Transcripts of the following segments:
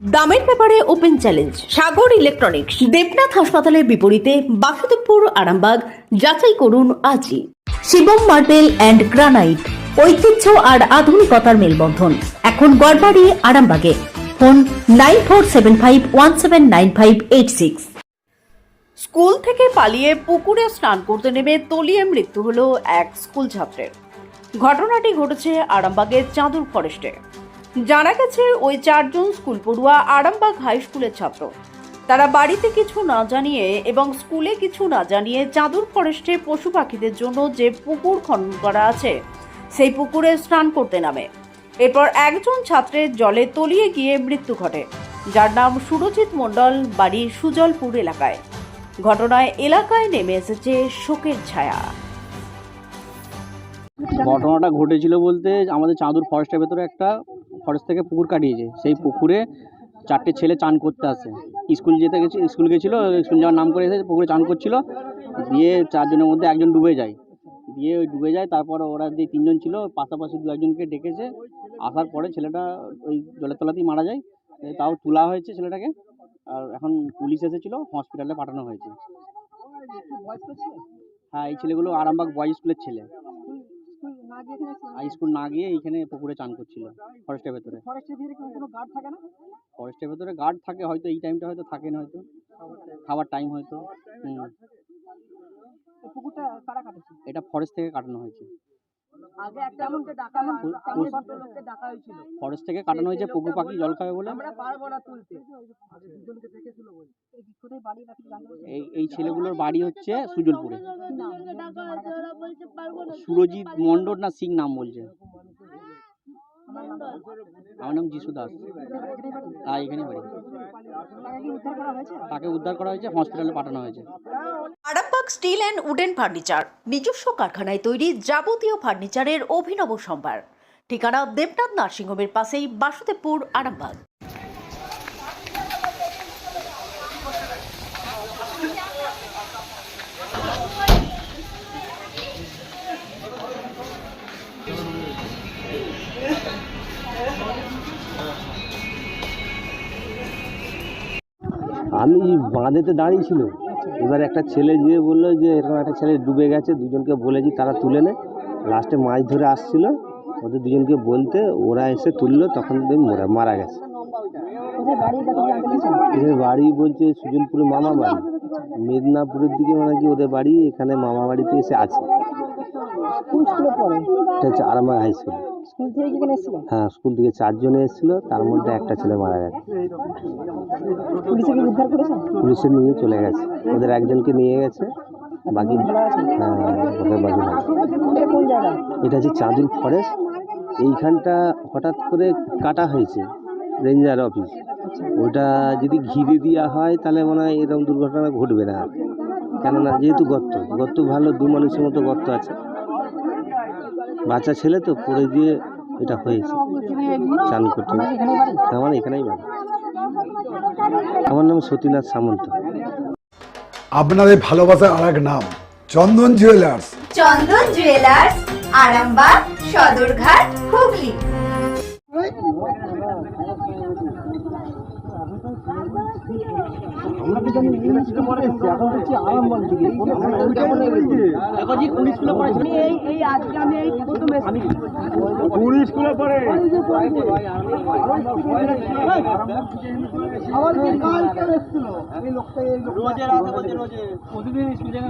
দামের ব্যাপারে open challenge Sagar electronics Debnath হাসপাতালের বিপরীতে বাসুদেবপুর, আরামবাগ, যাচাই করুন আজই। শিবম মার্বেল অ্যান্ড গ্রানাইট ঐতিহ্য আর আধুনিকতার মেলবন্ধন। এখন গড়বাড়ি, আরামবাগে। Phone nine four seven five, one seven nine five eight six. School থেকে পালিয়ে পুকুরে স্নান করতে নেমে তলিয়ে মৃত্যু হলো এক স্কুল ছাত্রের। ঘটনাটি ঘটেছে আরামবাগের চাঁদুর ফরেস্টে। জানা গেছে, ওই চারজন স্কুল পড়ুয়া আরামবাগ হাই স্কুলের ছাত্র। তারা বাড়িতে কিছু না জানিয়ে এবং স্কুলে কিছু না জানিয়ে চাঁদুর ফরেস্টে পশু পাখিদের জন্য যে পুকুর খনন করা আছে, সেই পুকুরে স্নান করতে নামে। এরপর একজন ছাত্রের জলে তলিয়ে গিয়ে মৃত্যু ঘটে, যার নাম সুরজিৎ মণ্ডল, বাড়ি সুজলপুর এলাকায়। ঘটনায় এলাকায় নেমে এসেছে শোকের ছায়া। ঘটনাটা ঘটেছিল বলতে আমাদের চাঁদুর ফরেস্টের ভেতরে একটা ফরেস্ট থেকে পুকুর কাটিয়েছে। সেই পুকুরে চারটে ছেলে চান করতে আসে। স্কুল যেতে গেছে স্কুল গেছিল স্কুল যাওয়ার নাম করে এসে পুকুরে চান করছিল। দিয়ে চারজনের মধ্যে একজন ডুবে যায়। দিয়ে ওই ডুবে যায় তারপর ওরা যে তিনজন ছিল পাশাপাশি দু একজনকে ডেকেছে। আসার পরে ছেলেটা ওই জলের তলাতেই মারা যায়। তাও তোলা হয়েছে ছেলেটাকে। আর এখন পুলিশ এসেছিল হসপিটালে পাঠানো হয়েছে। হ্যাঁ এই ছেলেগুলো আরামবাগ বয়েজ স্কুলের ছেলে। স্কুল না গিয়ে এইখানে পুকুরে চান করছিল ফরেস্টের ভেতরে। ফরেস্টের ভিতরে কোনো গার্ড থাকে না? ফরেস্টের ভেতরে গার্ড থাকে হয়তো এই টাইমটা হয়তো থাকে না হয়তো খাবার টাইম হয়তো। হুম পুকুরটা কারা কাটেছে? এটা ফরেস্ট থেকে কাটানো হয়েছে। ফরেস্ট থেকে কাটানো হয়েছে পুকুর পাখি জল খাবে বলে? আমরা পারব তুলতে। দুজনকে দেখেছিল বলে এই কোথায় বাড়ি নাকি জানতে এই এই ছেলেগুলোর বাড়ি হচ্ছে সুজলপুরে সুরজিৎ মন্ডল না সিং নাম বলছে? আমার নাম যিশু দাস। হ্যাঁ এখানে বাড়ি। তাকে উদ্ধার করা হয়েছে, হসপিটালে পাঠানো হয়েছে। Arambagh steel and wooden furniture, নিজস্ব কারখানায় তৈরি যাবতীয় ফার্নিচারের অভিনব সম্ভার। ঠিকানা দেবনাথ নার্সিংহোমের পাশেই বাসুদেবপুর, আরামবাগ। বাঁধেতে দাঁড়িয়ে ছিল। এবার একটা ছেলে গিয়ে বলল যে, এরকম একটা ছেলে ডুবে গেছে, দুজনকে বলেছি তারা তুলে নে। লাস্টে মাছ ধরে আসছিল, ওদের দুজনকে বলতে ওরা এসে তুললো, তখন মোরা, মারা গেছে। এদের বাড়ি বলছে সুজনপুরে মামা বাড়ি মেদিনীপুরের দিকে মানে কি ওদের বাড়ি, এখানে মামা বাড়িতে এসে আছে। কোন স্কুলে পড়ে? এটা হচ্ছে আরামবাগ হাই স্কুল স্কুল থেকে কি এখানে এসেছিলেন হ্যাঁ স্কুল থেকে চারজনে এসেছিল তার মধ্যে একটা ছেলে মারা গেছে। পুলিশে কি উদ্ধার করেছেন পুলিশে নিয়ে চলে গেছে। ওদের একজনকে নিয়ে গেছে। বাকি হ্যাঁ ওদের বাকি এটা কোন জায়গা? এটা হচ্ছে চাঁদুর ফরেস্ট এইখানটা হঠাৎ করে কাটা হয়েছে রেঞ্জার অফিস ওটা যদি ঘিরে দেওয়া হয় তাহলে মনে হয় এরকম দুর্ঘটনা ঘটবে না। কেননা যেহেতু গর্ত গর্ত ভালো দু মানুষের মতো গর্ত আছে। বাচ্চা ছেলে তো পড়ে দিয়ে এটা হয়েছে। চান করতে এখানে আমার এখানেই বাড়ি। আমার নাম সতীনাথ সামন্ত। আপনাদের ভালোবাসার আর এক নাম চন্দন জুয়েলার্স। চন্দন জুয়েলার্স আরামবাগ সদরঘাট হুগলি। এই আজকে আমি এই প্রথম এসেছি আমার কি কালকে এসেছিল এই লোকটা এই লোকটা প্রতিদিন স্কুলে যাবে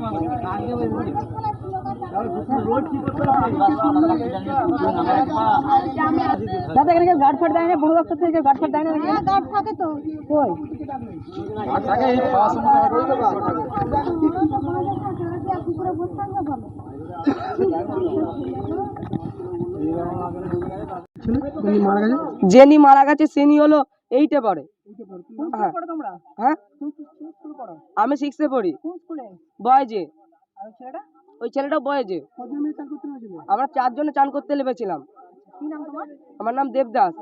দাদা এখানে কেউ গার্ড ফাট দেয় না? বড় দপ্তর থেকে গার্ড ফাট দেয় না? গার্ড থাকে তো। কই? জেনি মারা গেছে সেনি হলো এইটে পড়ে। হ্যাঁ। হ্যাঁ? আমি সিক্সে পড়ি। বয় বয়েজে ওই ছেলেটা বয়েজে আমরা চারজনে চান করতে লেবেছিলাম আমার নাম দেবদাস।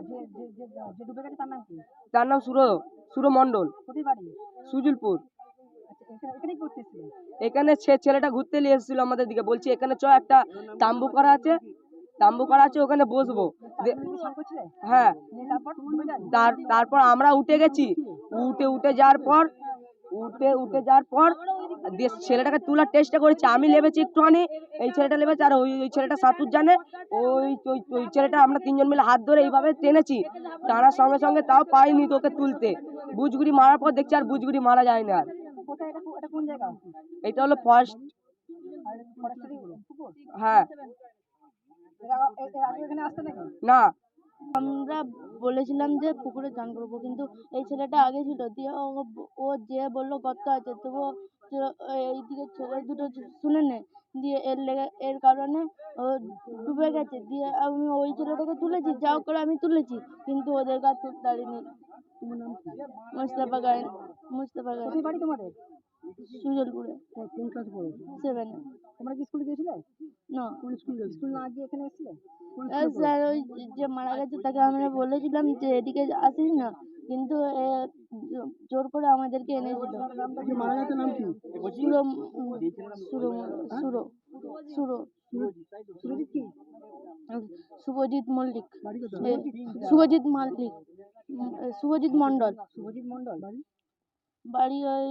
তার নাম সুর সুর মন্ডল সুজুলপুর। এখানে সে ছেলেটা ঘুরতে নিয়ে এসেছিল আমাদের দিকে। বলছি এখানে চ একটা তাম্বু করা আছে। তাম্বু করা আছে ওখানে বসবো। হ্যাঁ। তারপর আমরা উঠে গেছি। উঠে উঠে যাওয়ার পর উঠে উঠে যাওয়ার পর ছেলেটাকে তোলার চেষ্টা করেছি। আমি লেবেছি একটুখানি। এই ছেলেটা লেবেছে আর ওই ওই ছেলেটা সাঁতুর জানে। ওই ওই ওই ছেলেটা আমরা তিনজন মিলে হাত ধরে এইভাবে টেনেছি। টানার সঙ্গে সঙ্গে তাও পাইনি তোকে তুলতে। বুজগুড়ি মারার পর দেখছি আর বুজগুড়ি মারা যায় না আর এটা হলো ফার্স্ট হ্যাঁ। না। আমরা বলেছিলাম যে পুকুরে চান করব কিন্তু এই ছেলেটা আগে ছিল। দিয়ে ও যে বলল গর্ত আছে। তবুও এইদিকে ছেলে দুটো শুনে নে। দিয়ে এর লেগে এর কারণে ও ডুবে গেছে। দিয়ে আমি ওই ছেলেটাকে তুলেছি যাও করে আমি তুলেছি কিন্তু ওদের কাছে তুলতে পারিনি মুস্তাফা গায়েন মুস্তাফা গায়েন। সুজলপুরে। সেভেনে তোমরা কি স্কুলে গিয়েছিলে না। কোন স্কুল স্কুল না গিয়ে এখানে এসেছিলে? স্যার ওই যে মারা গেছে তাকে আমরা বলেছিলাম যে এদিকে আসিস না। কিন্তু জোর করে আমাদেরকে এনেছিল মারা গেছে নাম কি? সুরো সুরো সুরো সুরো। শুভজিৎ মল্লিক। শুভজিৎ মল্লিক। শুভজিৎ মন্ডল শুভজিৎ বাড়ি ওই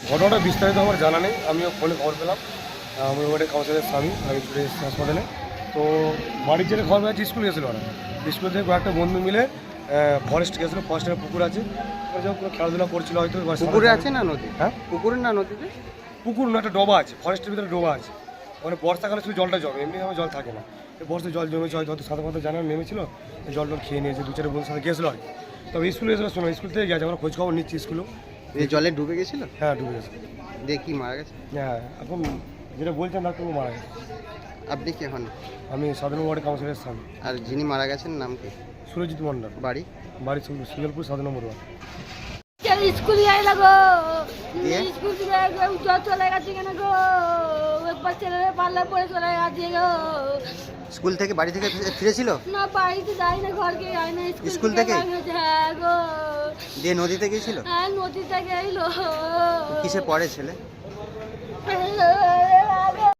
ঘটনাটা বিস্তারিত আমার জানা নেই আমিও ফোনে খবর পেলাম। আমি ওখানে কাউন্সিলের স্বামী আমি চলে এসেছি হাসপাতালে তো বাড়ির যেটা খবর আছে স্কুল গেছিল ওরা। স্কুল থেকে কয়েকটা বন্ধু মিলে ফরেস্ট গেছিল ফরেস্টের পুকুর আছে। যখন খেলাধুলা করছিল হয়তো পুকুরে আছে না নদী? হ্যাঁ? পুকুরে না নদীতে? পুকুর না একটা ডোবা আছে ফরেস্টের ভিতরে ডোবা আছে। ওখানে বর্ষাকালে শুধু জলটা জমে এমনি আমার জল থাকে না। এই বর্ষায় জল জমেছে হয়তো হয়তো সাথে সাথে জানানো নেমেছিল জল টল খেয়ে নিয়েছে দু চারটে বন্ধুর সাথে গেছিল আর তবে স্কুলে এসে শোনো স্কুল থেকে গেছে আমরা খোঁজ খবর নিচ্ছি স্কুলেও। এই জলে ডুবে গেছিল? হ্যাঁ ডুবে গেছে। দিয়ে কি মারা গেছে? হ্যাঁ এখন যেটা বলছেন ডাক্তারবাবু মারা গেছে। আপনি কে হন? আমি সাধারণ ওয়ার্ড কাউন্সিলের স্বামী। আর যিনি মারা গেছেন নাম কি? সুরজিৎ মন্ডল বাড়ি? বাড়ি সুজলপুর সাত নম্বর ওয়ার্ড। স্কুল যাই না গো? দিয়ে? স্কুল চলে গেছে কেন গো? ছেলেরা পাল্লা পরে চলে গেছে স্কুল থেকে বাড়ি থেকে ফিরে- ফিরেছিল না বাড়িতে যাই না ঘরকে যাই না স্কুল থেকে? হ্যাঁ গো দিয়ে নদীতে গিয়েছিল হ্যাঁ নদীতে থেকে কিসে পড়ে ছেলে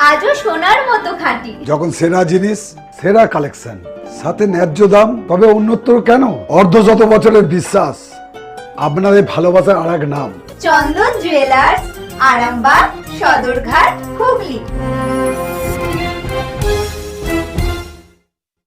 আজও সোনার মতো খাঁটি। যখন সেরা জিনিস সেরা কালেকশন সাথে ন্যায্য দাম তবে উন্নতর কেন? অর্ধ শত বছরের বিশ্বাস আপনাদের ভালোবাসার আর এক নাম। চন্দন জুয়েলার্স আরামবাগ সদরঘাট হুগলি।